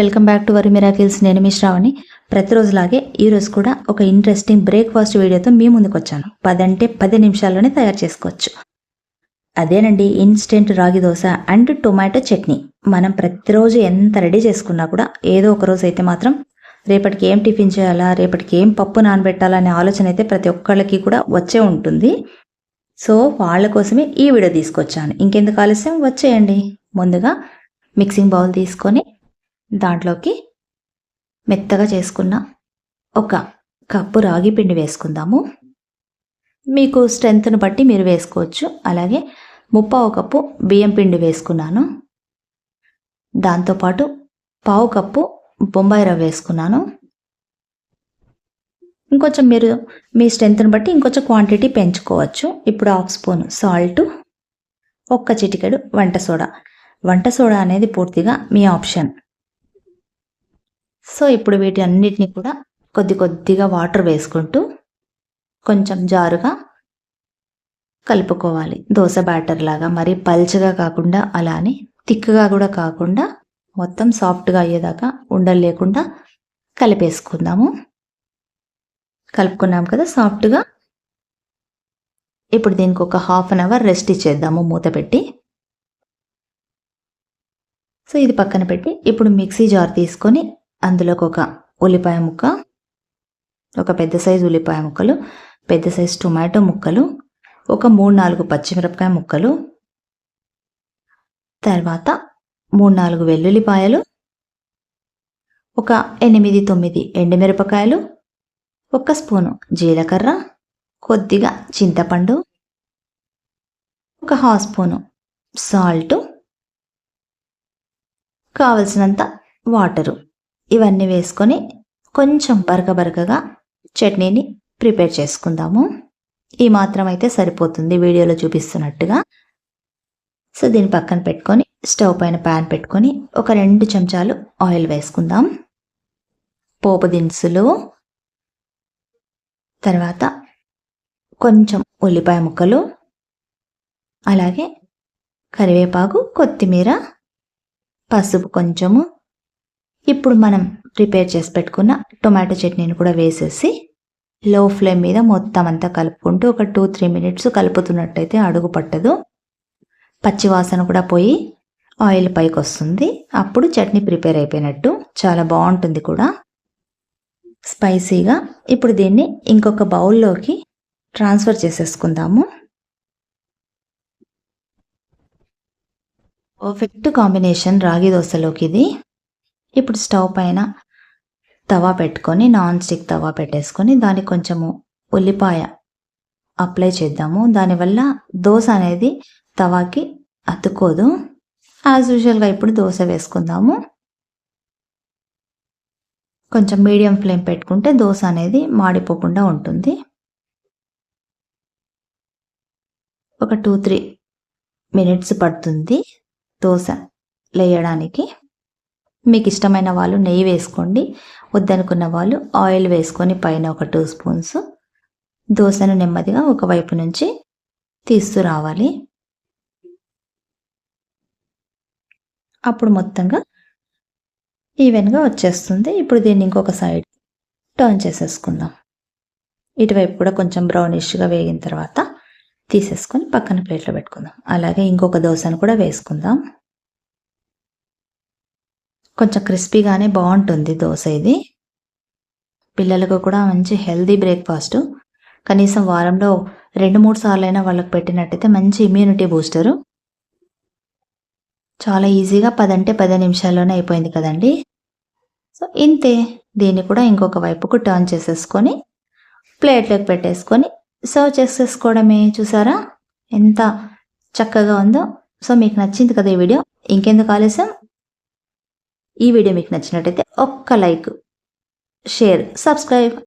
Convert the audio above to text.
Welcome back to వరి miracles. నేను మీ శ్రావణి. ప్రతిరోజులాగే ఈరోజు కూడా ఒక ఇంట్రెస్టింగ్ బ్రేక్ఫాస్ట్ వీడియోతో మీ ముందుకు వచ్చాను. పదంటే పది నిమిషాల్లోనే తయారు చేసుకోవచ్చు. అదేనండి ఇన్స్టెంట్ రాగి దోశ అండ్ టొమాటో చట్నీ. మనం ప్రతిరోజు ఎంత రెడీ చేసుకున్నా కూడా ఏదో ఒక రోజు అయితే మాత్రం రేపటికి ఏం టిఫిన్ చేయాలా రేపటికి ఏం పప్పు నానబెట్టాలనే ఆలోచన అయితే ప్రతి ఒక్కళ్ళకి కూడా వచ్చే ఉంటుంది. సో వాళ్ళ కోసమే ఈ వీడియో తీసుకొచ్చాను. ఇంకెందుకు ఆలస్యం? వచ్చేయండి. ముందుగా మిక్సింగ్ బౌల్ తీసుకొని దాంట్లోకి మెత్తగా చేసుకున్న ఒక కప్పు రాగి పిండి వేసుకుందాము. మీకు స్ట్రెంత్ను బట్టి మీరు వేసుకోవచ్చు. అలాగే ముప్పావు కప్పు బియ్యం పిండి వేసుకున్నాను. దాంతోపాటు పావు కప్పు బొంబాయి రవ్వ వేసుకున్నాను. ఇంకొంచెం మీరు మీ స్ట్రెంత్ను బట్టి ఇంకొంచెం క్వాంటిటీ పెంచుకోవచ్చు. ఇప్పుడు హాఫ్ స్పూన్ సాల్ట్ ఒక్క చిటికెడు వంట సోడా. వంట సోడా అనేది పూర్తిగా మీ ఆప్షన్. సో ఇప్పుడు వీటి అన్నిటిని కూడా కొద్ది కొద్దిగా వాటర్ వేసుకుంటూ కొంచెం జారుగా కలుపుకోవాలి. దోశ బ్యాటర్ లాగా మరి పల్చగా కాకుండా అలానే థిక్గా కూడా కాకుండా మొత్తం సాఫ్ట్గా అయ్యేదాకా ఉండలు లేకుండా కలిపేసుకుందాము. కలుపుకున్నాం కదా సాఫ్ట్గా. ఇప్పుడు దీనికి ఒక హాఫ్ అన్ అవర్ రెస్ట్ ఇచ్చేద్దాము మూత పెట్టి. సో ఇది పక్కన పెట్టి ఇప్పుడు మిక్సీ జార్ తీసుకొని అందులోకి ఒక ఉల్లిపాయ ముక్క ఒక పెద్ద సైజు ఉల్లిపాయ ముక్కలు పెద్ద సైజు టొమాటో ముక్కలు ఒక మూడు నాలుగు పచ్చిమిరపకాయ ముక్కలు తర్వాత మూడు నాలుగు వెల్లుల్లిపాయలు ఒక ఎనిమిది తొమ్మిది ఎండుమిరపకాయలు ఒక స్పూను జీలకర్ర కొద్దిగా చింతపండు ఒక హాఫ్ స్పూను సాల్ట్ కావలసినంత వాటరు. ఇవన్నీ వేసుకొని కొంచెం బరక బరకగా చట్నీని ప్రిపేర్ చేసుకుందాము. ఈ మాత్రం అయితే సరిపోతుంది వీడియోలో చూపిస్తున్నట్టుగా. సో దీన్ని పక్కన పెట్టుకొని స్టవ్ పైన ప్యాన్ పెట్టుకొని ఒక రెండు చెంచాలు ఆయిల్ వేసుకుందాం. పోపు దినుసులు తర్వాత కొంచెం ఉల్లిపాయ ముక్కలు అలాగే కరివేపాకు కొత్తిమీర పసుపు కొంచెము ఇప్పుడు మనం ప్రిపేర్ చేసి పెట్టుకున్న టొమాటో చట్నీని కూడా వేసేసి లో ఫ్లేమ్ మీద మొత్తం అంతా కలుపుకుంటూ ఒక టూ త్రీ మినిట్స్ కలుపుతున్నట్టయితే అడుగు పట్టదు. పచ్చివాసన కూడా పోయి ఆయిల్ పైకి వస్తుంది. అప్పుడు చట్నీ ప్రిపేర్ అయిపోయినట్టు చాలా బాగుంటుంది కూడా. స్పైసీగా ఇప్పుడు దీన్ని ఇంకొక బౌల్లోకి ట్రాన్స్ఫర్ చేసేసుకుందాము. పర్ఫెక్ట్ కాంబినేషన్ రాగి దోశలోకి ఇది ఇప్పుడు స్టవ్ పైన తవా పెట్టుకొని నాన్ స్టిక్ తవా పెట్టేసుకొని దానికి కొంచెము ఉల్లిపాయ అప్లై చేద్దాము. దానివల్ల దోశ అనేది తవాకి అతుక్కోదు. యాజ్ యూజువల్గా ఇప్పుడు దోశ వేసుకుందాము. కొంచెం మీడియం ఫ్లేమ్ పెట్టుకుంటే దోశ అనేది మాడిపోకుండా ఉంటుంది. ఒక టూ త్రీ మినిట్స్ పడుతుంది దోశ లేయడానికి. మీకు ఇష్టమైన వాళ్ళు నెయ్యి వేసుకోండి. వద్దనుకున్న వాళ్ళు ఆయిల్ వేసుకొని పైన ఒక టూ స్పూన్స్ దోశను నెమ్మదిగా ఒక వైపు నుంచి తీస్తూ రావాలి అప్పుడు మొత్తంగా ఈవెన్గా వచ్చేస్తుంది. ఇప్పుడు దీన్ని ఇంకొక సైడ్ టర్న్ చేసేసుకుందాం. ఇటువైపు కూడా కొంచెం బ్రౌనిష్గా వేగిన తర్వాత తీసేసుకొని పక్కన ప్లేట్లో పెట్టుకుందాం. అలాగే ఇంకొక దోశను కూడా వేసుకుందాం. కొంచెం క్రిస్పీగానే బాగుంటుంది దోశ ఇది. పిల్లలకు కూడా మంచి హెల్దీ బ్రేక్ఫాస్ట్. కనీసం వారంలో రెండు మూడు సార్లు అయినా వాళ్ళకి పెట్టినట్టయితే మంచి ఇమ్యూనిటీ బూస్టరు చాలా ఈజీగా పదంటే పది నిమిషాల్లోనే అయిపోయింది కదండి. సో ఇంతే. దీన్ని కూడా ఇంకొక వైపుకు టర్న్ చేసేసుకొని ప్లేట్లోకి పెట్టేసుకొని సర్వ్ చేసేసుకోవడమే. చూసారా? ఎంత చక్కగా ఉందో. సో మీకు నచ్చింది కదా ఈ వీడియో. ఇంకెందుకు ఆలస్యం? ఈ వీడియో మీకు నచ్చినట్టయితే ఒక్క లైక్ షేర్ సబ్స్క్రైబ్